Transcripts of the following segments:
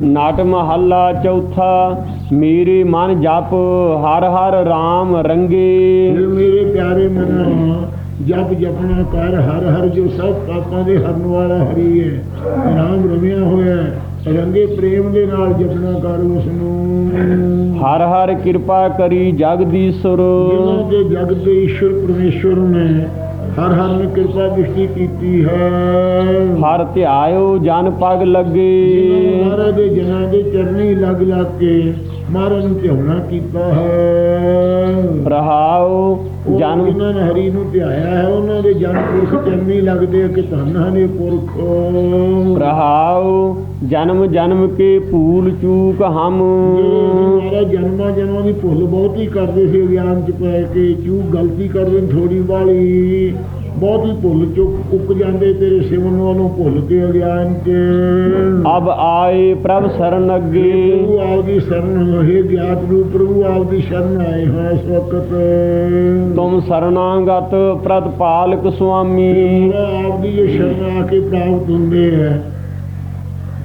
ਨਾਟ ਮਹੱਲਾ ਚੌਥਾ ਮੇਰੇ ਮਨ ਜਪ ਹਰ ਹਰ RAM ਰੰਗੇ। ਮੇਰੇ ਪਿਆਰੇ ਮਨਾ ਜਪ ਜਪਣਾ ਕਰ ਹਰ ਹਰ ਜੋ ਸਭ ਪਾਪਾਂ ਦੇ ਹਰਨ ਵਾਲਾ ਹਰੀ ਹੈ। ਨਾਮ ਰਮਿਆ ਹੋਇਆ। ਰੰਗੇ ਪ੍ਰੇਮ ਦੇ ਨਾਲ ਜਪਣਾ ਕਰ ਉਸ ਨੂੰ ਹਰ ਹਰ ਕਿਰਪਾ ਕਰੀ ਜਗਦੀਸ਼ਰ ਜਿਨ੍ਹਾਂ ਦੇ ਜਗਤ ਦੇ ਈਸ਼ਵਰ ਪਰਮੇਸ਼ਵਰ ਨੇ ਹਰ ਹਰ ਨੇ ਕਿਰਪਾ ਦ੍ਰਿਸ਼ਟੀ ਕੀਤੀ ਹੈ। ਹਰ ਧਿਆਇਓ ਜਨ ਪਗ ਲੱਗੇ। ਮਹਾਰਾਜ ਦੇ ਜਨਾਂ ਦੇ ਚਰਨੀ ਲੱਗ ਲੱਗ ਕੇ ਮਹਾਰਾਜ ਨੂੰ ਧਿਆਉਣਾ ਕੀਤਾ ਹੈ। ਰਹਾਉ ਜਨ ਜਿਨ੍ਹਾਂ ਨੇ ਹਰੀ ਨੂੰ ਧਿਆਇਆ ਹੈ ਉਹਨਾਂ ਦੇ ਜਨ ਪੁਰਖ ਚਰਨੀ ਲੱਗਦੇ ਕਿ ਧੰਨਾਂ ਨੇ ਪੁਰਖ। ਰਹਾਉ ਜਨਮ ਜਨਮ ਕੇ ਭੂਲ ਚੂਕ ਹਮ। ਮਾਰਾ ਜਨਮਾਂ ਜਨਮਾਂ ਦੀ ਭੁੱਲ ਬਹੁਤ ਕਰਦੇ ਸੀ ਅਗਿਆਨ ਚ ਪੈ ਕੇ ਚੂਕ ਗਲਤੀ ਕਰਦੇ ਥੋੜੀ ਵਾਲੀ। ਬਹੁਤ ਹੀ ਭੁੱਲ ਚੁੱਕ ਉੱਕ ਜਾਂਦੇ ਤੇਰੇ ਸਿਵਨ ਵੱਲੋਂ ਭੁੱਲ ਕੇ ਅਗਿਆਨ ਚ ਅਬ ਆਏ ਪ੍ਰਭ ਸ਼ਰਨ ਅੱਗੇ। ਪ੍ਰਭੂ ਆਪ ਦੀ ਸ਼ਰਨ ਹੈ ਗਿਆਤ ਨੂੰ ਪ੍ਰਭੂ ਆਪ ਦੀ ਸ਼ਰਨ ਆਏ ਹਾਂ ਇਸ ਵਕਤ। ਤੁਮ ਸਰਨਾਗਤ ਪ੍ਰਤਪਾਲਕ ਸੁਆਮੀ। ਆਪ ਦੀ ਜੋ ਸ਼ਰਨ ਆ ਕੇ ਪ੍ਰਾਪਤ ਹੁੰਦੇ ਹੈ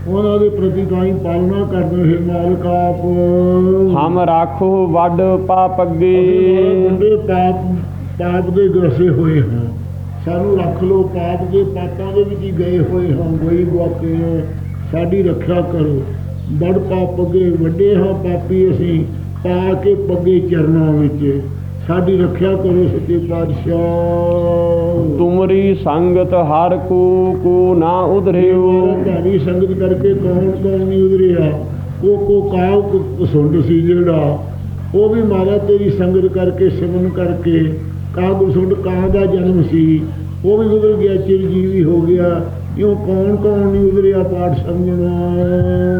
ਉਹਨਾਂ ਦੇ ਪ੍ਰਤੀ ਤਾਂ ਹੀ ਪਾਲਣਾ ਕਰਦੇ ਹੈ ਮਾਲਕ ਆਪ। ਹਮ ਰਾਖੋ ਵੱਡ ਪਾਪ ਅੱਗੇ। ਵੱਡੇ ਪਾਪ ਪਾਪ ਦੇ ਗਰਸੇ ਹੋਏ ਹਾਂ। ਸਾਨੂੰ ਰੱਖ ਲੋ ਪਾਪ ਦੇ ਪਾਪਾਂ ਦੇ ਵਿੱਚ ਗਏ ਹੋਏ ਹਾਂ ਗੋਈ ਗੁਆਕੇ। ਸਾਡੀ ਰੱਖਿਆ ਕਰੋ। ਬੜ ਪਾਪ ਅੱਗੇ ਵੱਡੇ ਹਾਂ ਪਾਪੀ ਅਸੀਂ ਪਾ ਕੇ ਪੱਗੇ ਚਰਨਾਂ ਵਿੱਚ। ਸਾਡੀ ਰੱਖਿਆ ਕਰੋ ਸੱਚੇ ਪਾਤਸ਼ਾਹ। ਤੁਮਰੀ ਸੰਗਤ ਹਰ ਕੋ ਕੋ ਨਾ ਉਧਰਿਓ ਧਾਰੀ ਸੰਗਤ ਕਰਕੇ ਕੌਣ ਕੌਣ ਨਹੀਂ ਉਧਰਿਆ? ਉਹ ਕੋ ਕਾਉ ਕੁਸੁੰਡ ਸੀ ਜਿਹੜਾ। ਉਹ ਵੀ ਮਾਰਾ ਤੇਰੀ ਸੰਗਤ ਕਰਕੇ ਸਿਮਨ ਕਰਕੇ ਕਾ ਕੁਸੁੰਡ ਕਾਂ ਦਾ ਜਨਮ ਸੀ। ਉਹ ਵੀ ਉਧਰ ਗਿਆ ਚਿਰਜੀਵੀ ਹੋ ਗਿਆ। ਇਉਂ ਕੌਣ ਕੌਣ ਨਹੀਂ ਉਧਰਿਆ ਪਾਠ ਸਮਝਣਾ?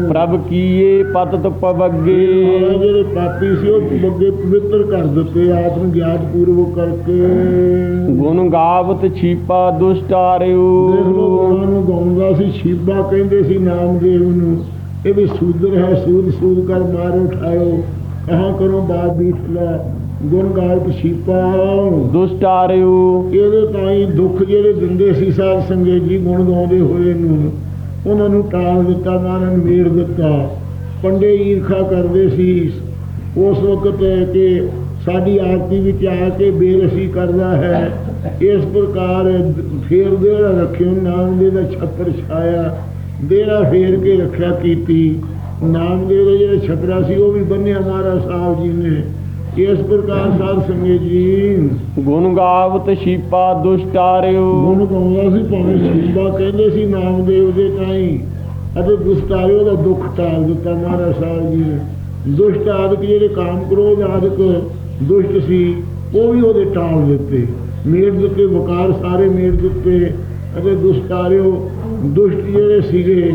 ਪ੍ਰਭ ਕੀਏ ਪਤਤ ਪਵੱਗੇ ਜਿਹੜੇ ਪਾਪੀ ਸੀ ਉਹ ਬੱਗੇ ਪਵਿੱਤਰ ਕਰ ਦਿੱਤੇ ਆਪ ਨੂੰ ਗਿਆਤ ਪੂਰਵਕ ਕਰਕੇ। ਗੁਣ ਗਾਵਤ ਛੀਪਾ ਦੁਸ਼ਟ ਦੇਖ ਗਾਉਂਦਾ ਸੀ ਸ਼ੀਬਾ ਕਹਿੰਦੇ ਸੀ ਨਾਮਦੇਵ ਨੂੰ। ਇਹ ਵੀ ਸੂਦਰ ਹੈ ਸੂਦ ਸੂਦ ਕਰ ਮਾਰ ਉਠਾਇਓ। ਕਹਾਂ ਕਰੋ ਬਾਤ ਬੀਤ ਲੈ। ਗੁਣ ਗਾਇਬ ਸ਼ੀਪਾ ਦੁਸ਼ਟ ਆਰਿਓ ਇਹਦੇ ਤਾਈ ਦੁੱਖ ਜਿਹੜੇ ਦਿੰਦੇ ਸੀ ਸਾਧ ਸੰਗਤ ਜੀ ਗੁਣ ਗਾਉਂਦੇ ਹੋਏ ਨੂੰ। ਉਹਨਾਂ ਨੂੰ ਟਾਲ ਦਿੱਤਾ ਮਾਰਨ ਮੇਰ ਦਿੱਤਾ। ਪੰਡੇ ਈਰਖਾ ਕਰਦੇ ਸੀ। ਉਸ ਵਕਤ ਕਿ ਸਾਡੀ ਆਰਤੀ ਵਿੱਚ ਆ ਕੇ ਬੇਰਸੀ ਕਰਦਾ ਹੈ। ਇਸ ਪ੍ਰਕਾਰ ਫੇਰ ਦੇੜਾ ਰੱਖਿਓ ਨਾਮ ਦੇ ਦਾ ਛੱਪਰ ਛਾਇਆ। ਦੇੜਾ ਫੇਰ ਕੇ ਰੱਖਿਆ ਕੀਤੀ। ਨਾਮ ਦੇ ਦਾ ਜਿਹੜਾ ਛਪਰਾ ਸੀ ਉਹ ਵੀ ਬੰਨਿਆ ਮਹਾਰਾਜ ਸਾਹਿਬ ਜੀ ਨੇ। ਇਸ ਪ੍ਰਕਾਰ ਸਾਧ ਸੰਗਤ ਜੀ ਗੁਣ ਗਾਵਤ ਛੀਪਾ ਦੁਸ਼ਟ ਆਰਿਓ। ਗੁਣ ਗਾਉਂਦਾ ਸੀ ਭਾਵੇਂ ਸ਼ੀਬਾ ਕਹਿੰਦੇ ਸੀ ਨਾਮਦੇਵ ਦੇ ਤਾਈ ਅਤੇ ਦੁਸ਼ਟਾਰਿਓ ਦਾ ਦੁੱਖ ਟਾਲ ਦਿੱਤਾ ਮਹਾਰਾਜ ਸਾਹਿਬ ਜੀ ਨੇ। ਦੁਸ਼ਟ ਆਦਿਕ ਜਿਹੜੇ ਕਾਮ ਕ੍ਰੋਧ ਆਦਿਕ ਦੁਸ਼ਟ ਸੀ ਉਹ ਵੀ ਉਹਦੇ ਟਾਲ ਦਿੱਤੇ। ਮੇਰ ਦਿੱਤੇ ਵਕਾਰ ਸਾਰੇ ਮੇਰ ਦਿੱਤੇ ਅਤੇ ਦੁਸ਼ਟਾਰਿਓ ਦੁਸ਼ਟ ਜਿਹੜੇ ਸੀਗੇ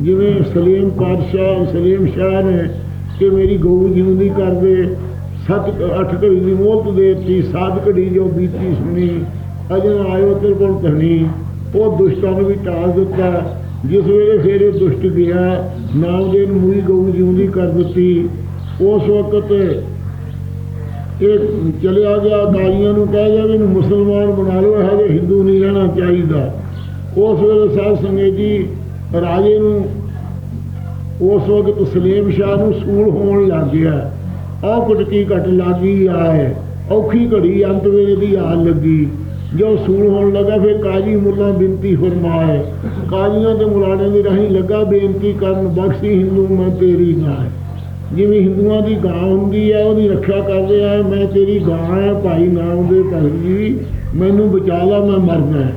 ਜਿਵੇਂ ਸਲੀਮ ਪਾਤਸ਼ਾਹ ਸਲੀਮ ਸ਼ਾਹ ਨੇ ਕਿ ਮੇਰੀ ਗਊ ਜਿਉਂਦੀ ਕਰਦੇ ਸੱਤ ਅੱਠ ਘੜੀ ਦੀ ਮੋਹਲਤ ਦੇਤੀ, ਸਾਧ ਘੜੀ ਜੋ ਬੀਤੀ ਸੁਣੀ ਅਜਨ ਆਇਓ ਤੇਰੇ ਕੋਲ ਧਨੀ ਉਹ ਦੁਸ਼ਟਾਂ ਨੂੰ ਵੀ ਟਾਲ ਦਿੱਤਾ, ਜਿਸ ਵੇਲੇ ਫਿਰ ਇਹ ਦੁਸ਼ਟ ਗਿਆ, ਨਾਮ ਦੇ ਨੂੰ ਮੂਈ ਗਊ ਜਿਉਂਦੀ ਕਰ ਦਿੱਤੀ। ਉਸ ਵਕਤ ਇਹ ਚਲਿਆ ਗਿਆ ਦਾਈਆਂ ਨੂੰ ਕਹਿ ਗਿਆ ਵੀ ਇਹਨੂੰ ਮੁਸਲਮਾਨ ਬਣਾ ਲਓ, ਇਹ ਹਿੰਦੂ ਨਹੀਂ ਰਹਿਣਾ ਚਾਹੀਦਾ। ਉਸ ਵੇਲੇ ਸਾਧ ਸੰਗਤ ਜੀ ਰਾਜੇ ਨੂੰ ਉਸ ਵਕਤ ਸਲੀਮ ਸ਼ਾਹ ਨੂੰ ਸੂਲ ਹੋਣ ਲੱਗ ਗਿਆ। ਆਹ ਕੁਟਕੀ ਘਟ ਲੱਗੀ ਆਏ। ਔਖੀ ਘੜੀ ਅੰਤ ਵੇਲੇ ਦੀ ਆ ਲੱਗੀ। ਜੋ ਸੂਲ ਹੋਣ ਲੱਗਾ, ਫਿਰ ਕਾਜੀ ਮੁੱਲਾ ਬੇਨਤੀ ਫਰਮਾਏ, ਕਾਜੀਆਂ ਤੇ ਮੁਲਾਣੇ ਦੇ ਰਾਹੀਂ ਲੱਗਾ ਬੇਨਤੀ ਕਰਨ, ਬਖਸ਼ੀ ਹਿੰਦੂ, ਮੈਂ ਤੇਰੀ ਗਾਂ ਜਿਵੇਂ ਹਿੰਦੂਆਂ ਦੀ ਗਾਂ ਹੁੰਦੀ ਹੈ, ਉਹਦੀ ਰੱਖਿਆ ਕਰਦੇ ਆ ਮੈਂ ਤੇਰੀ ਗਾਂ ਹੈ, ਭਾਈ ਨਾਮਦੇਵ ਭਗਤ ਜੀ, ਮੈਨੂੰ ਬਚਾ ਲਾ, ਮੈਂ ਮਰਨਾ ਹੈ।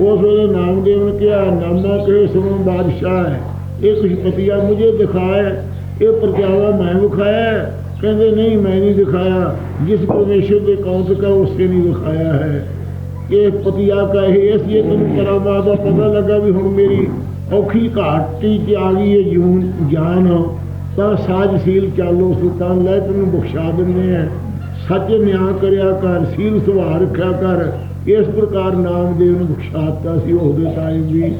ਉਸ ਵੇਲੇ ਨਾਮਦੇਵ ਨੇ ਕਿਹਾ, ਨਾਮਾ ਕੇ ਸੁਣੋ ਬਾਦਸ਼ਾਹ ਹੈ। ਇਹ ਕੁਛ ਪਤੀਆ ਮੁਝੇ ਦਿਖਾਇਆ ਇਹ ਪ੍ਰਤਿਆਵਾ ਮੈਂ ਵਿਖਾਇਆ ਕਹਿੰਦੇ, ਨਹੀਂ, ਮੈਂ ਨਹੀਂ ਦਿਖਾਇਆ। ਜਿਸ ਪਰਮੇਸ਼ਰ ਦੇ ਕੌਂਤ ਕਾ ਉਸੇ ਨਹੀਂ ਦਿਖਾਇਆ ਹੈ। ਇਹ ਪਤੀਆ ਕਹੇ ਇਸ ਲਈ ਤੈਨੂੰ ਕਰਾਮਾਤ ਦਾ ਪਤਾ ਲੱਗਾ ਵੀ ਹੁਣ ਮੇਰੀ ਔਖੀ ਘਾਟੀ ਚ ਆ ਗਈ ਹੈ ਜੂਨ, ਜਾਨ। ਤਾਂ ਸਾਜਸ਼ੀਲ ਚਾਲੋ ਸੁਲਤਾਨ ਲੈ ਤੈਨੂੰ ਬਖਸ਼ਾ ਦਿੰਦੇ ਆ ਸੱਚ ਨਿਆਂ ਕਰਿਆ ਕਰ, ਸੀਲ ਸੁਭਾਅ ਰੱਖਿਆ ਕਰ। ਇਸ ਪ੍ਰਕਾਰ ਨਾਮਦੇਵ ਨੂੰ ਬਖਸ਼ਾਤਾ ਸੀ ਉਹਦੇ ਟਾਈਮ ਵੀ।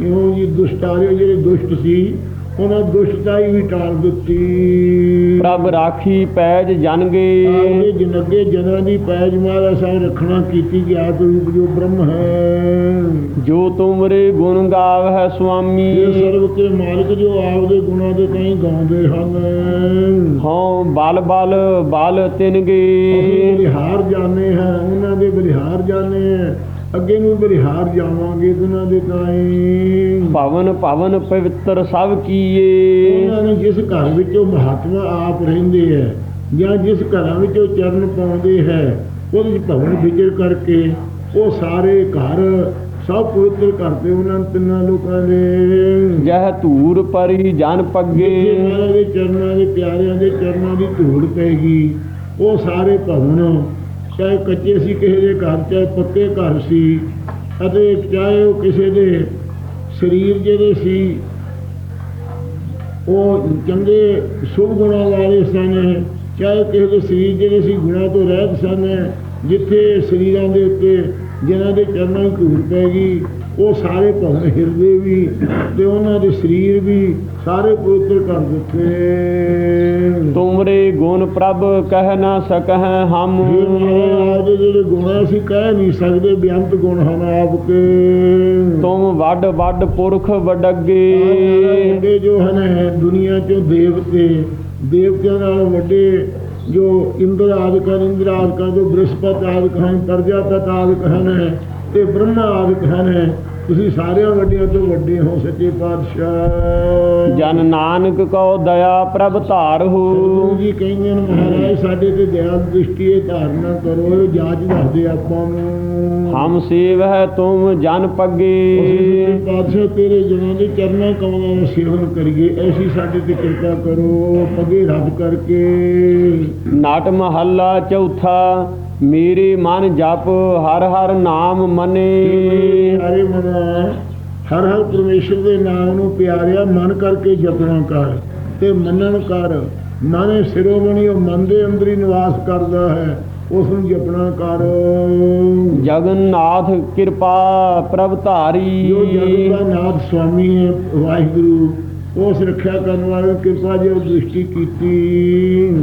ਇਉਂ ਜੀ ਦੁਸ਼ਟਾਰੇ ਜਿਹੜੇ ਦੁਸ਼ਟ ਸੀ ਉਹਨਾਂ ਦੁਸ਼ਟਾਈ ਵੀ ਟਾਲ ਦਿੱਤੀ। ਪ੍ਰਭ ਰਾਖੀ ਪੈਜ ਜਨਗੇ। ਆਪਦੇ ਜਨਗੇ ਜਨਾਂ ਦੀ ਪੈਜ ਮਾਰਾ ਸਾਹਿਬ ਰੱਖਣਾ ਕੀਤੀ ਗਿਆਤ ਰੂਪ ਜੋ ਬ੍ਰਹਮ ਹੈ। ਜੋ ਤੁਮਰੇ ਗੁਣ ਗਾਵਹਿ ਸੁਆਮੀ। ਇਹ ਸਰਬ ਕੇ ਮਾਲਕ ਜੋ ਆਪਦੇ ਗੁਣਾਂ ਦੇ ਕਈ ਗਾਉਂਦੇ ਹਨ। ਹਉ ਬਲ ਬਲ ਬਲ ਅਸੀਂ ਤਿਨਗੇ ਬਲਿਹਾਰ ਜਾਣੇ ਹਾਂ ਉਹਨਾਂ ਦੇ ਬਲਿਹਾਰ ਜਾਣੇ ਹਾਂ। ਅੱਗੇ ਨੂੰ ਬਲਿਹਾਰ ਜਾਵਾਂਗੇ ਉਹਨਾਂ ਦੇ ਤਾਈ ਭਵਨ ਭਵਨ ਪਵਿੱਤਰ ਸਭ ਕੀਏ। ਉਹਨਾਂ ਨੇ ਜਿਸ ਘਰ ਵਿੱਚ ਉਹ ਮਹਾਤਮਾ ਆਪ ਰਹਿੰਦੇ ਹੈ ਜਾਂ ਜਿਸ ਘਰਾਂ ਵਿੱਚ ਉਹ ਚਰਨ ਪਾਉਂਦੇ ਹੈ ਉਹਦੇ ਵਿੱਚ ਭਵਨ ਵਿਚਰ ਕਰਕੇ ਉਹ ਸਾਰੇ ਘਰ ਸਭ ਪਵਿੱਤਰ ਕਰਦੇ ਉਹਨਾਂ ਤਿੰਨਾਂ ਲੋਕਾਂ ਦੇ। ਜਹ ਧੂਰ ਪਰੀ ਜਨ ਪੱਗੇ। ਮਹਾਰਾਜ ਦੇ ਚਰਨਾਂ ਦੇ ਪਿਆਰਿਆਂ ਦੇ ਚਰਨਾਂ ਦੀ ਧੂੜ ਪੈਗੀ ਉਹ ਸਾਰੇ ਭਵਨ ਚਾਹੇ ਕੱਚੇ ਸੀ, ਕਿਸੇ ਦੇ ਘਰ, ਚਾਹੇ ਪੱਕੇ ਘਰ ਸੀ, ਅਤੇ ਚਾਹੇ ਉਹ ਕਿਸੇ ਦੇ ਸਰੀਰ ਜਿਹੜੇ ਸੀ, ਉਹ ਚੰਗੇ, ਸੁਭ ਗੁਣਾਂ ਵਾਲੇ ਸਨ, ਚਾਹੇ ਕਿਸੇ ਦੇ ਸਰੀਰ ਜਿਹੜੇ ਸੀ, ਗੁਣਾਂ ਤੋਂ ਰਹਿਤ ਸਨ, ਜਿੱਥੇ ਸਰੀਰਾਂ ਦੇ ਉੱਤੇ ਜਿਨ੍ਹਾਂ ਦੇ ਚਰਨਾਂ ਨੂੰ ਧੂੜ ਪੈ ਗਈ ਉਹ ਸਾਰੇ ਭਵਨ ਹਿਰਦੇ ਵੀ ਤੇ ਉਹਨਾਂ ਦੇ ਸਰੀਰ ਵੀ ਸਾਰੇ ਪਵਿੱਤਰ ਕਰ ਦਿੱਤੇ। ਤੁਮਰੇ ਗੁਣ ਪ੍ਰਭ ਕਹਿ ਨਾ ਸਕਹਿ ਹਮ। ਜਿਹੜੇ ਗੁਣ ਅਸੀਂ ਕਹਿ ਨਹੀਂ ਸਕਦੇ ਬੇਅੰਤ ਗੁਣ ਹਨ ਆਪਕੇ। ਤੁਮ ਵੱਡ ਵੱਡ ਪੁਰਖ ਵਡੱਗੇ। ਵੱਡੇ ਜੋ ਹਨ ਦੁਨੀਆ ਚੋਂ ਦੇਵਤੇ ਦੇਵਤਿਆਂ ਨਾਲ ਵੱਡੇ ਜੋ ਇੰਦਰ ਆਦਿਕ ਇੰਦਰ ਆਦਿਕ ਜੋ ਬ੍ਰਹਸਪਤ ਆਦਿਕ ਹਨ ਪ੍ਰਜਾਪਤ ਆਦਿਕ ਹਨ ਤੇ ਬ੍ਰਹਮਾ ਆਦਿਕ ਹਨ ਤੁਸੀਂ ਸਾਰਿਆਂ ਵੱਡਿਆਂ ਤੋਂ ਵੱਡੇ ਹੋ ਸੱਚੇ ਪਾਤਸ਼ਾਹ। ਜਨ ਨਾਨਕ ਕਉ ਦਇਆ ਪ੍ਰਭ ਧਾਰਹੁ। ਜੀ ਕਹਿੰਦੇ ਨੇ ਮਹਾਰਾਜ ਸਾਡੇ ਤੇ ਦਇਆ ਦ੍ਰਿਸ਼ਟੀ ਇਹ ਧਾਰਨਾ ਕਰੋ ਇਹ ਜਾਂਚ ਦੱਸਦੇ ਆਪਾਂ ਨੂੰ। ਹਮ ਸੇਵ ਹੈ ਤੁਮ ਜਨ ਪੱਗੇ। ਪਾਤਸ਼ਾਹ ਤੇਰੇ ਜਨਾਂ ਦੇ ਚਰਨਾਂ ਕਮਲਾਂ ਦਾ ਸੇਵਨ ਕਰੀਏ ਐਸੀ ਸਾਡੇ ਤੇ ਕਿਰਪਾ ਕਰੋ ਪਗੇ ਰੱਬ ਕਰਕੇ। ਨਾਟ ਮਹੱਲਾ ਚੌਥਾ। ਮੇਰੇ ਮਨ ਜਪ ਹਰ ਹਰ ਨਾਮ ਮਨੇ। ਪਿਆਰੇ ਮਨਾ ਹਰ ਹਰ ਪਰਮੇਸ਼ਰ ਦੇ ਨਾਮ ਨੂੰ ਪਿਆਰਿਆ ਮਨ ਕਰਕੇ ਜਪਣਾ ਕਰ। ਤੇ ਮੰਨਣ ਕਰ ਮਨ ਸਿਰੋਮਣੀ ਉਹ ਮਨ ਦੇ ਅੰਦਰ ਹੀ ਨਿਵਾਸ ਕਰਦਾ ਹੈ ਉਸ ਨੂੰ ਜਪਣਾ ਕਰ। ਜਗਨਨਾਥ ਕਿਰਪਾ ਪ੍ਰਭ ਧਾਰੀ। ਜੋ ਜਗਤ ਦਾ ਨਾਥ ਸੁਆਮੀ ਹੈ ਵਾਹਿਗੁਰੂ ਉਸ ਰੱਖਿਆ ਕਰਨ ਵਾਲੇ ਕਿਰਪਾ ਜੋ ਦ੍ਰਿਸ਼ਟੀ ਕੀਤੀ।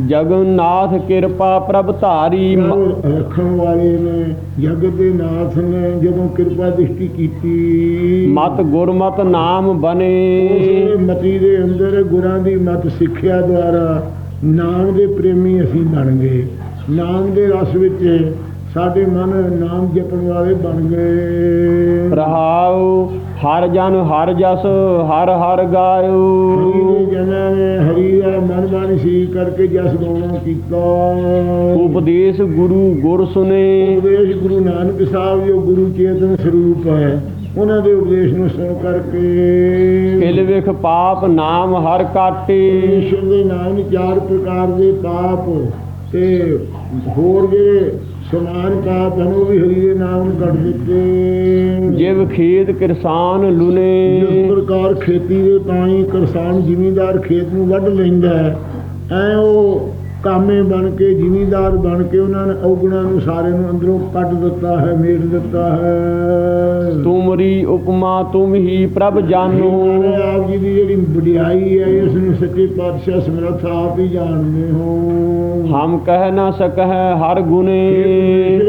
ਜਗਨਨਾਥ ਕਿਰਪਾ ਪ੍ਰਭ ਧਾਰੀ ਰੱਖਣ ਵਾਲੇ ਨੇ ਜਗਤ ਦੇ ਨਾਥ ਨੇ ਜਦੋਂ ਕਿਰਪਾ ਦ੍ਰਿਸ਼ਟੀ ਕੀਤੀ। ਮਤ ਗੁਰਮਤ ਨਾਮ ਬਨੇ। ਉਸੇ ਮਤੀ ਦੇ ਅੰਦਰ ਗੁਰਾਂ ਦੀ ਮਤ ਸਿੱਖਿਆ ਦੁਆਰਾ ਨਾਮ ਦੇ ਪ੍ਰੇਮੀ ਅਸੀਂ ਬਣ ਗਏ। ਨਾਮ ਦੇ ਰਸ ਵਿੱਚ ਸਾਡੇ ਮਨ ਨਾਮ ਜਪਣ ਵਾਲੇ ਬਣ ਗਏ। ਰਹਾਉ ਹਰ ਜਨ ਹਰ ਜਸ ਹਰ ਹਰ ਹਰੀ ਗਾਇਓ ਦੇ ਜਨਾਂ ਨੇ ਹਰੀ ਦਾ ਮਨ ਬਾਣੀ ਸੀ ਕਰਕੇ ਜਸ ਗਾਉਣਾ ਕੀਤਾ। ਉਪਦੇਸ਼ ਗੁਰੂ ਗੁਰ ਸੁਨੇ। ਉਪਦੇਸ਼ ਗੁਰੂ ਨਾਨਕ ਸਾਹਿਬ ਜੋ ਗੁਰੂ ਚੇਤਨ ਸਰੂਪ ਹੈ ਉਹਨਾਂ ਦੇ ਉਪਦੇਸ਼ ਨੂੰ ਸੁਣ ਕਰਕੇ। ਕਿਲ ਵਿਖ ਪਾਪ ਨਾਮ ਹਰ ਕਾਟੇ। ਈਸ਼ਵਰ ਦੇ ਨਾਮ ਚਾਰ ਪ੍ਰਕਾਰ ਦੇ ਪਾਪ ਤੇ ਹੋਰ ਜਿਹੜੇ ਸਮਾਨ ਪਾਪ ਹਨ ਉਹ ਵੀ ਹਰੀ ਦੇ ਨਾਮ ਕੱਢ ਦਿੱਤੇ। ਜਿਵ ਖੇਤ ਕਿਰਸਾਨ ਜਿਸ ਲੁਨੇ ਪ੍ਰਕਾਰ ਖੇਤੀ ਦੇ ਤਾਂ ਹੀ ਕਿਸਾਨ ਜ਼ਿਮੀਂਦਾਰ ਖੇਤ ਨੂੰ ਵੱਢ ਲੈਂਦਾ ਹੈ ਐ ਉਹ ਕਾਮੇ ਬਣ ਕੇ ਜ਼ਿਮੀਂਦਾਰ ਬਣ ਕੇ ਉਹਨਾਂ ਨੇ ਔਗਣਾਂ ਨੂੰ ਸਾਰੇ ਨੂੰ ਅੰਦਰੋਂ ਕੱਢ ਦਿੱਤਾ ਹੈ ਮੇਟ ਦਿੱਤਾ ਹੈ। ਤੁਮਰੀ ਉਪਮਾ ਤੁਮ ਹੀ ਪ੍ਰਭ ਜਾਨੋ ਆਪ ਜੀ ਦੀ ਜਿਹੜੀ ਵਡਿਆਈ ਹੈ ਇਸ ਨੂੰ ਸੱਚੇ ਪਾਤਸ਼ਾਹ ਸਮਰੱਥ ਆਪ ਹੀ ਜਾਣਦੇ ਹੋ। ਹਮ ਕਹਿ ਨਾ ਸਕਹਿ ਹਰ ਗੁਨੇ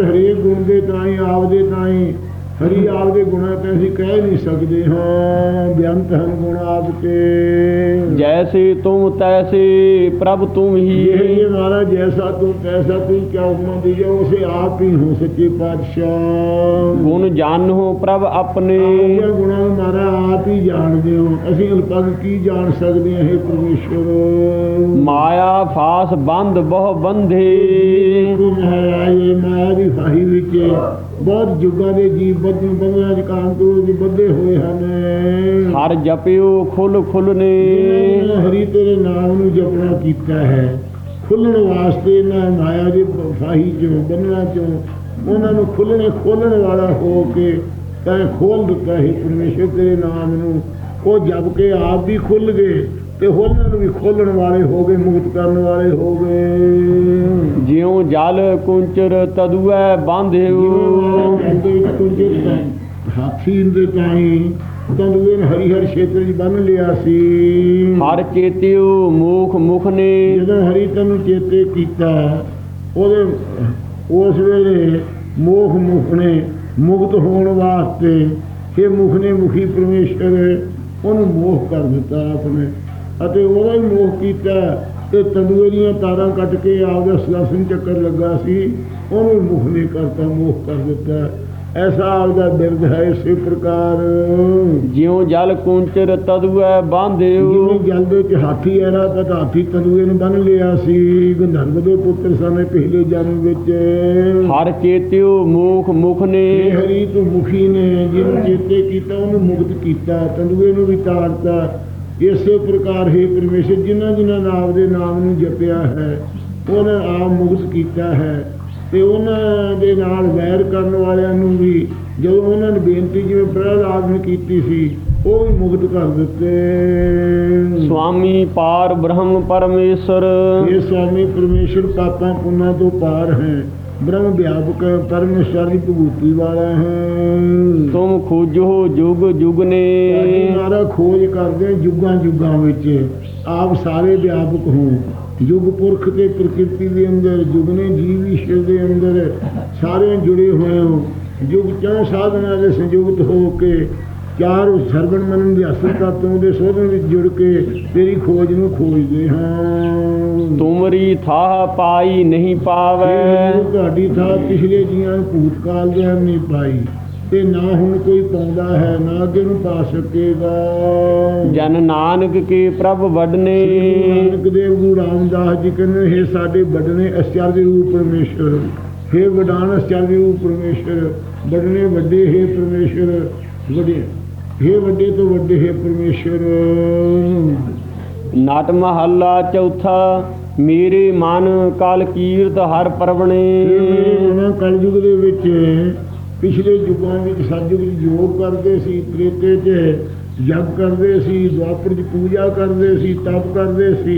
ਹਰੇਕ ਗੁਣ ਦੇ ਤਾਈ ਆਪਦੇ ਤਾਈ ਹਰੀ ਆਪਦੇ ਗੁਣਾਂ ਤੇ ਅਸੀਂ ਕਹਿ ਨਹੀਂ ਸਕਦੇ ਹਾਂ ਬੇਅੰਤ ਹਨ ਗੁਣ ਆਪ ਕੇ ਜੈਸੇ ਤੁਮ ਤੈਸੇ ਪ੍ਰਭ ਇਹ ਹੀ। ਇਹ ਮਹਾਰਾਜ ਜੈਸਾ ਤੂੰ ਤੈਸਾ ਤੂੰ ਕਿਆ ਹੁਕਮ ਦੀ ਜੋ ਉਸੇ ਆਪ ਹੀ ਹੋ ਸੱਚੇ ਪਾਤਸ਼ਾਹ। ਗੁਣ ਜਾਣੋ ਪ੍ਰਭ ਆਪਣੇ। ਆਪਣੀਆਂ ਗੁਣਾਂ ਮਾਰਾ ਆਪ ਹੀ ਜਾਣਦੇ ਹੋ। ਅਸੀਂ ਅਲਪਗ ਕੀ ਜਾਣ ਸਕਦੇ ਹਾਂ ਇਹ ਪਰਮੇਸ਼ਵਰ? ਮਾਇਆ ਫਾਸ ਬੰਧ ਬਹੁ ਬੰਧੇ ਦੇਖੋ ਮਹਾਰਾਜ ਇਹ ਮਾਇਆ ਦੀ ਫਾਹੀ ਵਿੱਚ। ਬਹੁਤ ਜੁਗਾਂ ਦੇ ਜੀਵ ਬੱਧੇ ਬੰਗਲਾਂ ਚ ਕਾਂਤੂ ਦੇ ਬੱਧੇ ਹੋਏ ਹਨ। ਹਰ ਜਪਿਓ ਖੁੱਲ ਜਿਨ੍ਹਾਂ ਨੇ ਹਰੀ ਤੇਰੇ ਨਾਮ ਨੂੰ ਜਪਣਾ ਕੀਤਾ ਹੈ ਖੁੱਲਣ ਵਾਸਤੇ ਨਾ ਮਾਇਆ ਦੇ ਫਾਹੀ ਚੋਂ ਬੰਨਣਾ ਚੋਂ ਉਹਨਾਂ ਨੂੰ ਖੁੱਲਣੇ ਖੋਲਣ ਵਾਲਾ ਹੋ ਕੇ ਤੈਂ ਖੋਲ ਦਿੱਤਾ ਹੈ ਪਰਮੇਸ਼ਰ ਤੇਰੇ ਨਾਮ ਨੂੰ ਉਹ ਜਪ ਕੇ ਆਪ ਵੀ ਖੁੱਲ ਗਏ। ਤੇ ਉਹਨਾਂ ਨੂੰ ਵੀ ਖੋਲਣ ਵਾਲੇ ਹੋ ਗਏ ਮੁਕਤ ਕਰਨ ਵਾਲੇ ਹੋ ਗਏ। ਜਿਉ ਜਲ ਕੁੰਚਰ ਤਦੁਐ ਬਾਂਧਿਓ। ਹਾਥੀ ਦੇ ਤਾਈ ਤੰਦੂਏ ਨੇ ਹਰੀ ਹਰ ਖੇਤਰ 'ਚ ਬੰਨ ਲਿਆ ਸੀ। ਹਰ ਚੇਤਿਉ ਮੂਖ ਮੁਖ ਨੇ ਜਦੋਂ ਹਰੀ ਤੈਨੂੰ ਚੇਤੇ ਕੀਤਾ ਉਹਦੇ ਉਸ ਵੇਲੇ ਮੋਖ ਮੁਖ ਨੇ ਮੁਕਤ ਹੋਣ ਵਾਸਤੇ ਇਹ ਮੁਖ ਨੇ ਮੁਖੀ ਪਰਮੇਸ਼ਰ ਉਹਨੂੰ ਮੋਹ ਕਰ ਦਿੱਤਾ ਆਪਣੇ। ਅਤੇ ਉਹਦਾ ਹੀ ਮੋਹ ਕੀਤਾ ਤੇ ਤੰਦੂਏ ਦੀਆਂ ਤਾਰਾਂ ਕੱਟ ਕੇ ਆਪਦਾ ਸੁਦਰਸ਼ਨ ਚੱਕਰ ਲੱਗਾ ਸੀ। ਉਹਨੂੰ ਮੁਖ ਨੇ ਕਰਤਾ ਮੋਹ ਕਰ ਦਿੱਤਾ। ਐਸਾ ਆਪਦਾ ਬਿਰਧ ਹੈ ਇਸੇ ਪ੍ਰਕਾਰ। ਜਿਉ ਜਲ ਕੁੰਚਰ ਤਦੁਐ ਬਾਂਧਿਉ ਜਿਵੇਂ ਜਲ ਦੇ ਚ ਹਾਥੀ ਐਰਾ ਪਤਾ ਹਾਥੀ ਤੰਦੂਏ ਨੂੰ ਬੰਨ ਲਿਆ ਸੀ। ਗੰਧਰਵ ਦੇ ਪੁੱਤਰ ਸਾਨੇ ਪਹਿਲੇ ਜਨਮ ਵਿੱਚ। ਹਰ ਚੇਤਿਉ ਮੂਖ ਮੁਖ ਨੇ। ਹਰੀ ਤੂੰ ਮੁਖੀ ਨੇ। ਜਿਹਨੂੰ ਚੇਤੇ ਕੀਤਾ ਉਹਨੂੰ ਮੁਕਤ ਕੀਤਾ। ਤੰਦੂਏ ਨੂੰ ਵੀ ਤਾੜਤਾ ਇਸੇ ਪ੍ਰਕਾਰ ਹੈ ਪਰਮੇਸ਼ਰ ਜਿਨ੍ਹਾਂ ਜਿਨ੍ਹਾਂ ਨਾਮ ਦੇ ਨਾਮ ਨੂੰ ਜਪਿਆ ਹੈ ਉਹਨਾਂ ਆਪ ਮੁਕਤ ਕੀਤਾ ਹੈ ਤੇ ਉਹਨਾਂ ਦੇ ਨਾਲ ਵੈਰ ਕਰਨ ਵਾਲਿਆਂ ਨੂੰ ਵੀ ਜਦੋਂ ਉਹਨਾਂ ਨੇ ਬੇਨਤੀ ਜਿਵੇਂ ਪ੍ਰਹਲਾਦ ਨੇ ਕੀਤੀ ਸੀ ਉਹ ਵੀ ਮੁਕਤ ਕਰ ਦਿੱਤੇ। ਸੁਆਮੀ ਪਾਰ ਬ੍ਰਹਮ ਪਰਮੇਸ਼ਰ। ਇਹ ਸਵਾਮੀ ਪਰਮੇਸ਼ਰ ਪਾਪਾਂ ਪੁੰਨਾਂ ਤੋਂ ਪਾਰ ਹੈ। ਬ੍ਰਹਮ ਵਿਆਪਕ ਹੈ ਪਰਮੇਸ਼ਰ ਦੀ ਭਗੂਤੀ ਵਾਲਾ ਹੈ। ਤੁਮ ਖੋਜੋ ਜੁਗ ਜੁਗ ਨੇ ਮਾਰਾ ਖੋਜ ਕਰਦੇ ਜੁਗਾਂ ਜੁਗਾਂ ਵਿੱਚ। ਆਪ ਸਾਰੇ ਵਿਆਪਕ ਹੋ ਯੁਗ ਪੁਰਖ ਤੇ ਪ੍ਰਕਿਰਤੀ ਦੇ ਅੰਦਰ ਜੁਗ ਨੇ ਜੀਵ ਈਸ਼ਵਰ ਦੇ ਅੰਦਰ ਸਾਰੇ ਜੁੜੇ ਹੋਏ ਹੋ। ਯੁਗ ਚੌਂ ਸਾਧਨਾਂ ਦੇ ਸੰਯੁਕਤ ਹੋ ਕੇ ਚਾਰ ਸਰਵਣ ਮਨਨ ਦੇ ਅਸਲ ਤੱਤੋਂ ਦੇ ਸੋਧਨ ਵਿੱਚ ਜੁੜ ਕੇ ਤੇਰੀ ਖੋਜ ਨੂੰ ਖੋਜਦੇ ਹਾਂ। ਤੁਮਰੀ ਥਾਹ ਪਾਈ ਨਹੀਂ ਪਾਵੈ। ਤੁਹਾਡੀ ਥਾਂ ਪਿਛਲੇ ਜੀਆਂ ਨੂੰ ਭੂਤਕਾਲ ਦੇ ਨਹੀਂ ਪਾਈ। ਤੇ ਨਾ ਹੁਣ ਕੋਈ ਪਾਉਂਦਾ ਹੈ ਨਾ ਅੱਗੇ ਨੂੰ ਪਾ ਸਕੇਗਾ। ਜਨ ਨਾਨਕ ਕੇ ਪ੍ਰਭ ਵਡਨੇ। ਨਾਨਕ ਦੇਵ ਗੁਰੂ ਰਾਮਦਾਸ ਜੀ ਕਹਿੰਦੇ ਹੈ ਸਾਡੇ ਵੱਡਨੇ ਅਚਰਜ ਰੂਪ ਪਰਮੇਸ਼ਰ ਹੈ ਵਡਾਨ ਅਚਰਜ ਰੂਪ ਪਰਮੇਸ਼ਰ ਵੱਡਨੇ ਵੱਡੇ ਹੈ ਪਰਮੇਸ਼ਰ ਵੱਡੇ ਹੈ ਵੱਡੇ ਤੋਂ ਵੱਡੇ ਹੈ ਪਰਮੇਸ਼ਰ। ਨਟ ਮਹੱਲਾ ਚੌਥਾ ਮੇਰੇ ਮਨ ਕਲ ਕੀਰਤ ਹਰ ਪਰਵਣੇ। ਉਹਨਾਂ ਕਲਯੁਗ ਦੇ ਵਿੱਚ ਪਿਛਲੇ ਯੁਗਾਂ ਵਿੱਚ ਸਤਿਯੁਗ ਯੋਗ ਕਰਦੇ ਸੀ ਤ੍ਰੇਤੇ 'ਚ ਯੱਗ ਕਰਦੇ ਸੀ ਦੁਆਪਰ 'ਚ ਪੂਜਾ ਕਰਦੇ ਸੀ ਤਪ ਕਰਦੇ ਸੀ।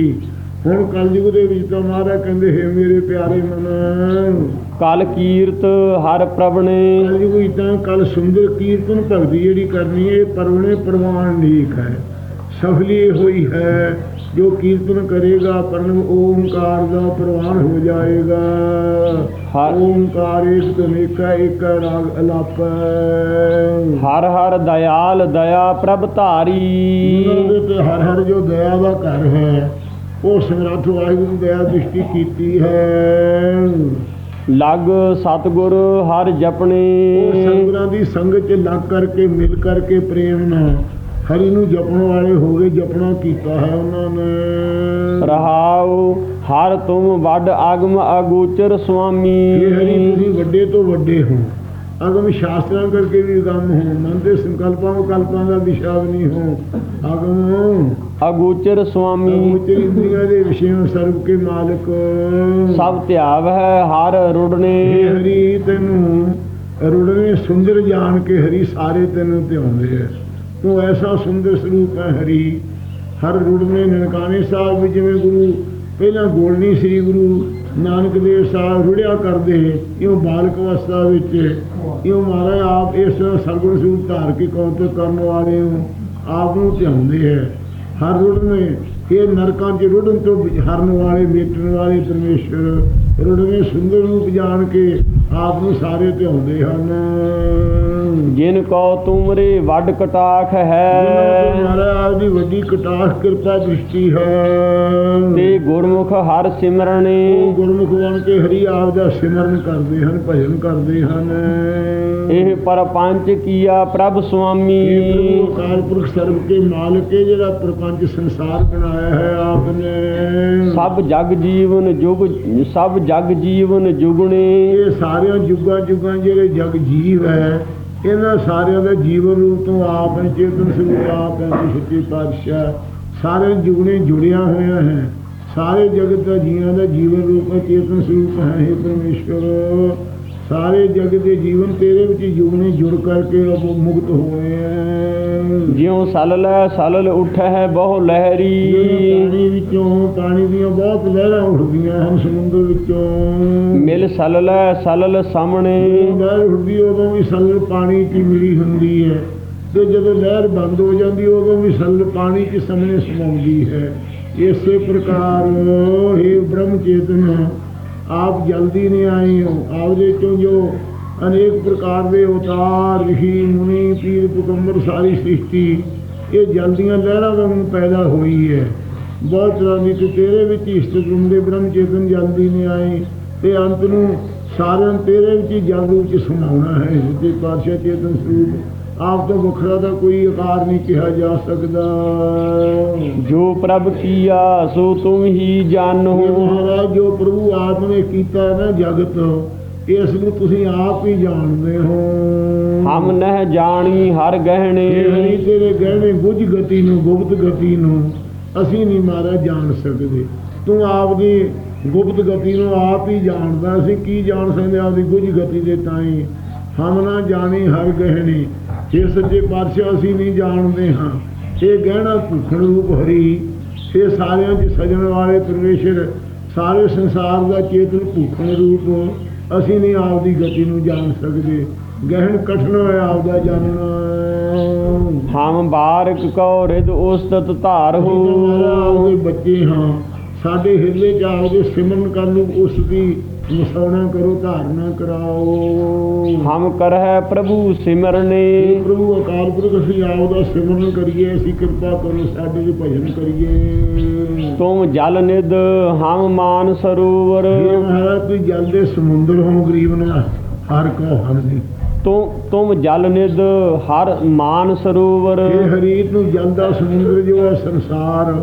ਹੁਣ ਕਲਯੁਗ ਦੇ ਵਿੱਚ ਤਾਂ ਮਹਾਰਾਜ ਕਹਿੰਦੇ ਹੈ ਮੇਰੇ ਪਿਆਰੇ ਮਨ ਕਲ ਕੀਰਤ ਹਰ ਪ੍ਰਵਣੇ। ਕਲਯੁਗ ਤਾਂ ਕੱਲ ਸੁੰਦਰ ਕੀਰਤਨ ਭਗਤੀ ਜਿਹੜੀ ਕਰਨੀ ਹੈ ਇਹ ਪਰਵਣੇ ਪ੍ਰਵਾਨ ਲੀਕ ਹੈ। ਸਫਲੀ ਹੋਈ ਹੈ ਜੋ ਕੀਰਤਨ ਕਰੇਗਾ ਪਰਮ ਓਮਕਾਰ ਦਾ ਪ੍ਰਵਾਨ ਹੋ ਜਾਏਗਾ। ਹਰ- ਓਮਕਾਰ ਇੱਕ ਤਨੇਕਾ ਇੱਕ ਰਾਗ ਅਲਾਪੈ। ਹਰ ਹਰ ਦਇਆਲ ਦਇਆ ਪ੍ਰਭ ਧਾਰੀ। ਹਰ ਹਰ ਜੋ ਦਇਆ ਦਾ ਘਰ ਹੈ ਉਹ ਸਮਰੱਥ ਵਾਹਿਗੁਰੂ ਦਇਆ ਦ੍ਰਿਸ਼ਟੀ ਕੀਤੀ ਹੈ। ਲਗ ਸਤਗੁਰ ਹਰ ਉਹ ਜਪਣੇ ਸੰਗਰਾਂ ਦੀ ਸੰਗਤ ਚ ਲੱਗ ਕਰਕੇ ਮਿਲ ਕਰਕੇ ਪ੍ਰੇਮ ਨਾਲ ਹਰੀ ਨੂੰ ਜਪਣ ਵਾਲੇ ਹੋ ਗਏ ਜਪਣਾ ਕੀਤਾ ਹੈ ਉਹਨਾਂ ਨੇ। ਰਹਾਉ ਹਰ ਤੁਮ ਵੱਡ ਆਗਮ ਅਗੋਚਰ ਸੁਆਮੀ। ਇਹ ਹਰੀ ਤੁਸੀਂ ਵੱਡੇ ਤੋਂ ਵੱਡੇ ਹੋ ਅਗਮ ਸ਼ਾਸਤਰਾਂ ਕਰਕੇ ਵੀ ਗਮ ਹੋ ਮਨ ਦੇ ਸੰਕਲਪਾਂ ਕਲਪਾਂ ਦਾ ਵਿਸ਼ਾ ਵੀ ਨਹੀਂ ਹੋ ਅਗਮ ਅਗੋਚਰ ਸੁਆਮੀ। ਅਗੋਚਰ ਇੰਦਰੀਆਂ ਦੇ ਵਿਸ਼ੇ ਸਰਬ ਕੇ ਮਾਲਕ। ਸਭ ਧਿਆਵ ਹੈ ਹਰ ਰੁੜਨੇ ਹਰੀ ਤੈਨੂੰ ਰੁੜਵੇਂ ਸੁੰਦਰ ਜਾਣ ਕੇ ਹਰੀ ਸਾਰੇ ਤੈਨੂੰ ਧਿਆਉਂਦੇ ਹੈ ਤੂੰ ਐਸਾ ਸੁੰਦਰ ਸਰੂਪ ਹੈ ਹਰੀ ਹਰ ਰੁੜਵੇਂ ਨਨਕਾਣੇ ਸਾਹਿਬ ਜਿਵੇਂ ਗੁਰੂ ਪਹਿਲਾਂ ਗੋਲਣੀ ਸ੍ਰੀ ਗੁਰੂ ਨਾਨਕ ਦੇਵ ਸਾਹਿਬ ਰੁੜਿਆ ਕਰਦੇ ਇਉਂ ਬਾਲਕ ਅਵਸਥਾ ਵਿੱਚ, ਇਉਂ ਮਹਾਰਾਜ ਆਪ ਇਸ ਸਰਗੁਣ ਸਰੂਪ ਧਾਰ ਕੇ ਕੌਤਕ ਕਰਨ ਵਾਲੇ ਹੋ ਆਪ ਨੂੰ ਧਿਆਉਂਦੇ ਹੈ। ਹਰ ਰੁੜਵੇਂ ਇਹ ਨਰਕਾਂ 'ਚ ਰੁੜਨ ਤੋਂ ਹਰਨ ਵਾਲੇ, ਮੇਟਣ ਵਾਲੇ ਪਰਮੇਸ਼ਰ ਰੁੜਵੇਂ ਸੁੰਦਰ ਰੂਪ ਜਾਣ ਕੇ ਆਪ ਨੂੰ ਸਾਰੇ ਧਿਆਉਂਦੇ ਹਨ। ਜਿਨ ਕੋ ਤੁਮਰੇ ਵੱਡ ਕਟਾਖ ਹੈ। ਮਹਾਰਾਜ ਦੀ ਵੱਡੀ ਕਟਾਖ ਕਿਰਪਾ ਦ੍ਰਿਸ਼ਟੀ ਹੈ। ਤੇ ਗੁਰਮੁਖ ਹਰ ਸਿਮਰਣੇ ਉਹ ਗੁਰਮੁਖ ਬਣ ਕੇ ਹਰੀ ਆਪ ਦਾ ਸਿਮਰਨ ਕਰਦੇ ਹਨ ਭਜਨ ਕਰਦੇ ਹਨ। ਇਹ ਪਰਪੰਚ ਕੀਆ ਪ੍ਰਭ ਸੁਆਮੀ। ਪੁਰਖ ਸਰਬ ਕੇ ਮਾਲਕ ਹੈ ਜਿਹੜਾ ਪ੍ਰਪੰਚ ਸੰਸਾਰ ਬਣਾਇਆ ਹੈ ਆਪ ਨੇ। ਸਭ ਜਗ ਜੀਵਨ ਜੁਗ ਸਭ ਜਗ ਜੀਵਨ ਜੁਗਣੇ। ਇਹ ਸਾਰਿਆਂ ਜੁਗਾਂ ਜੁਗਾਂ ਜਿਹੜੇ ਜਗ ਜੀਵ ਹੈ, ਇਹਨਾਂ ਸਾਰਿਆਂ ਦਾ ਜੀਵਨ ਰੂਪ ਤੋਂ ਆਪ ਹੈ, ਚੇਤਨ ਸਰੂਪ ਆਪ ਹੈ, ਤੇ ਸੱਚੇ ਪਾਤਸ਼ਾਹ ਸਾਰੇ ਜੁਗਣੇ ਜੁੜਿਆ ਹੋਇਆ ਹੈ। ਸਾਰੇ ਜਗਤ ਦਾ ਜੀਆਂ ਦਾ ਜੀਵਨ ਰੂਪ ਹੈ, ਚੇਤਨ ਸਰੂਪ ਹੈ हे ਪਰਮੇਸ਼ਵਰ। ਸਾਰੇ ਜਗਤ ਦੇ ਜੀਵਨ ਤੇਰੇ ਵਿੱਚ ਜੁਗਨੇ ਜੁੜ ਕਰਕੇ ਉਹ ਮੁਕਤ ਹੋਏ ਹੈ ਜਿਉ ਸਲਲ ਸਲਲ ਉਠੈ ਬਹੁ ਜਦੋਂ ਲਹਿਰੀ ਪਾਣੀ ਵਿੱਚੋਂ ਪਾਣੀ ਦੀਆਂ ਬਹੁਤ ਲਹਿਰਾਂ ਉੱਠਦੀਆਂ ਹਨ ਸਮੁੰਦਰ ਵਿੱਚੋਂ। ਮਿਲ ਸਲਲ ਸਲਲ ਸਾਹਮਣੇ। ਲਹਿਰ ਉੱਠਦੀ ਉਦੋਂ ਵੀ ਸਲਲ ਪਾਣੀ ਹੀ ਮਿਲੀ ਹੁੰਦੀ ਹੈ। ਤੇ ਜਦੋਂ ਲਹਿਰ ਬੰਦ ਹੋ ਜਾਂਦੀ ਉਦੋਂ ਵੀ ਸੱਲ ਪਾਣੀ 'ਚ ਸਮੇਂ ਸਮਾਉਂਦੀ ਹੈ। ਇਸੇ ਪ੍ਰਕਾਰ हे ਬ੍ਰਹਮ ਚੇਤਨ ਆਪ ਜਲਦੀ ਨਹੀਂ ਆਏ ਹੋ। ਆਪਦੇ ਚੋਂ ਜੋ ਅਨੇਕ ਪ੍ਰਕਾਰ ਦੇ ਅਵਤਾਰ ਰਿਸ਼ੀ ਮੁਨੀ, ਪੀਰ ਪੁਕੰਬਰ ਸਾਰੀ ਸ੍ਰਿਸ਼ਟੀ, ਇਹ ਜਲਦੀਆਂ ਲਹਿਰਾਂ ਵਾਂਗੂ ਪੈਦਾ ਹੋਈ ਹੈ। ਬਹੁਤ ਤਰ੍ਹਾਂ ਦੀ ਤੇ ਤੇਰੇ ਵਿੱਚ ਹੀ ਸਥਿਤ ਹੁੰਦੇ ਬ੍ਰਹਮ ਚੇਤਨ ਜਲਦੀ ਨਹੀਂ ਆਏ ਤੇ ਅੰਤ ਨੂੰ ਸਾਰਿਆਂ ਨੂੰ ਤੇਰੇ ਵਿੱਚ ਹੀ ਜਲ ਰੂਪ ਚ ਸਮਾਉਣਾ ਹੈ। ਤੇ ਪਾਤਸ਼ਾਹ ਚੇਤਨ ਸਰੂਪ ਆਪ ਤੋਂ ਵੱਖਰਾ ਦਾ ਕੋਈ ਆਕਾਰ ਨਹੀਂ ਕਿਹਾ ਜਾ ਸਕਦਾ। ਜੋ ਪ੍ਰਭ ਕੀਆ ਸੋ ਤੁਮ ਹੀ ਜਾਣੋ। ਮਹਾਰਾਜ ਜੋ ਪ੍ਰਭੂ ਆਪ ਨੇ ਕੀਤਾ ਨਾ ਜਗਤ ਇਸ ਨੂੰ ਤੁਸੀਂ ਆਪ ਹੀ ਜਾਣਦੇ ਹੋ। ਹਮ ਨਹਿ ਜਾਣੀ ਹਰ ਗਹਿਣੇ। ਤੇਰੇ ਗਹਿਣੇ ਬੁੱਝ ਗਤੀ ਨੂੰ ਗੁਪਤ ਗਤੀ ਨੂੰ ਅਸੀਂ ਨਹੀਂ ਮਹਾਰਾਜ ਜਾਣ ਸਕਦੇ। ਤੂੰ ਆਪ ਦੀ ਗੁਪਤ ਗਤੀ ਨੂੰ ਆਪ ਹੀ ਜਾਣਦਾ ਅਸੀਂ ਕੀ ਜਾਣ ਸਕਦੇ ਆਪਦੀ ਬੁੱਝ ਗਤੀ ਦੇ ਤਾਈ? ਹਮ ਨਾ ਜਾਣੀ ਹਰ ਗਹਿਣੇ ਇਹ ਸੱਚੇ ਪਾਤਸ਼ਾਹ ਅਸੀਂ ਨਹੀਂ ਜਾਣਦੇ ਹਾਂ। ਇਹ ਗਹਿਣਾ ਭੁੱਖਣ ਰੂਪ ਹਰੀ ਇਹ ਸਾਰਿਆਂ 'ਚ ਸਜਣ ਵਾਲੇ ਪਰਮੇਸ਼ਰ ਸਾਰੇ ਸੰਸਾਰ ਦਾ ਚੇਤਨ ਭੁੱਖਣ ਰੂਪ ਅਸੀਂ ਨਹੀਂ ਆਪਦੀ ਗਤੀ ਨੂੰ ਜਾਣ ਸਕਦੇ। ਗਹਿਣ ਕਠਨ ਹੈ ਆਪਦਾ ਜਾਣਨਾ ਹਮ ਬਾਰਕ ਕਉ ਰਿਦ ਉਸਤਤ ਧਾਰ ਅਸੀਂ ਤਾਂ ਮਹਾਰਾਜ ਹੋ ਆਪਦੇ ਬੱਚੇ ਹਾਂ। ਸਾਡੇ ਹਿਰਦੇ ਚ ਆਪਦੇ ਸਿਮਰਨ ਕਰਨ ਨੂੰ ਉਸ ਦੀ ਮਸੌਣਾ ਕਰੋ ਧਾਰਨਾ ਕਰਾਓ। ਹਮ ਕਰਹਿ ਪ੍ਰਭੂ ਸਿਮਰਨੇ। ਪ੍ਰਭੂ ਅਕਾਲ ਪੁਰਖ ਅਸੀਂ ਆਪਦਾ ਸਿਮਰਨ ਕਰੀਏ ਅਸੀਂ ਕਿਰਪਾ ਕਰੋ ਸਾਡੇ ਤੇ ਭਜਨ ਕਰੀਏ। ਤੁਮ ਜਲ ਨਿਦ ਹਮ ਮਾਨ ਸਰੋਵਰ। ਮਹਾਰਾਜ ਤੁਸੀਂ ਜਲ ਦੇ ਸਮੁੰਦਰ ਹੋ ਗਰੀਬ ਨਾ ਹਰ ਕੋ ਹਰ ਨਹੀਂ। ਤੁਮ ਤੁਮ ਜਲ ਨਿਦ ਹਰ ਮਾਨ ਸਰੋਵਰ। ਇਹ ਹਰੀਤ ਨੂੰ ਜਲ ਦਾ ਸਮੁੰਦਰ ਜੋ ਹੈ ਸੰਸਾਰ।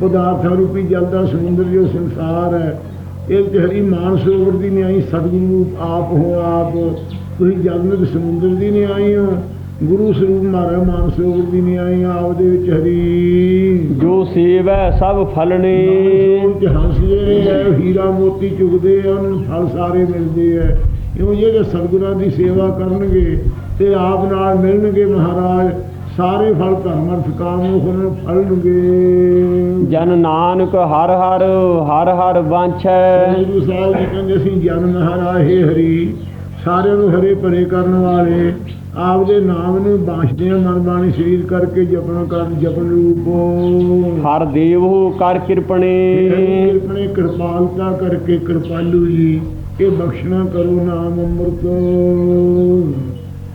ਪਦਾਰਥ ਰੂਪੀ ਜਲ ਦਾ ਸਮੁੰਦਰ ਜੋ ਸੰਸਾਰ ਹੈ ਇਹ ਚ ਹਰੀ ਮਾਨ ਸਰੋਵਰ ਦੀ ਨਹੀਂ ਆਈ ਸਤਿਗੁਰੂ ਆਪ ਹੋ ਆਪ ਤੁਸੀਂ ਦੇ ਸਮੁੰਦਰ ਦੀ ਨਹੀਂ ਆਈ ਹੋ ਗੁਰੂ ਸਰੂਪ ਮਾਰਾ ਮਾਨ ਸਰੋਵਰ ਦੀ ਨਹੀਂ ਆਈ ਆਪ ਦੇ ਵਿੱਚ ਹਰੀ। ਜੋ ਸੇਵੈ ਸਭ ਚ ਹੱਸਦੇ ਨੇ ਹੈ ਹੀਰਾ ਮੋਤੀ ਚੁਗਦੇ ਆ ਉਹਨਾਂ ਨੂੰ ਫਲ ਸਾਰੇ ਮਿਲਦੇ ਆ। ਇਉਂ ਜਿਹੜੇ ਸਤਿਗੁਰਾਂ ਦੀ ਸੇਵਾ ਕਰਨਗੇ ਤੇ ਆਪ ਨਾਲ ਮਿਲਣਗੇ ਮਹਾਰਾਜ ਸਾਰੇ ਫਲ ਧਰਮ ਅਰਥ ਕਾਮ ਨੂੰ ਨੂੰ ਫਲਣਗੇ ਜਨ ਨਾਨਕ ਹਰ ਹਰ ਹਰ ਹਰ ਵਾਂਛੈ। ਗੁਰੂ ਸਾਹਿਬ ਜੀ ਕਹਿੰਦੇ ਸੀ ਜਨ ਹੈ ਹਰੀ ਸਾਰਿਆਂ ਨੂੰ ਹਰੇ ਭਰੇ ਕਰਨ ਵਾਲੇ ਆਪਦੇ ਨਾਮ ਨੂੰ ਬਾਸ਼ਦੇ ਆ ਮਨ ਬਾਣੀ ਸਰੀਰ ਕਰਕੇ ਜਪਣ ਕਰ ਜਪਨ ਰੂਪੋ ਹਰ ਦੇਵ ਹੋ ਕਰ ਕਿਰਪਣੇ। ਕਿਰਪਣੇ ਕਿਰਪਾਲਤਾ ਕਰਕੇ ਕਿਰਪਾਲੂ ਜੀ ਇਹ ਬਖਸ਼ਣਾ ਕਰੋ ਨਾਮ ਅੰਮ੍ਰਿਤ।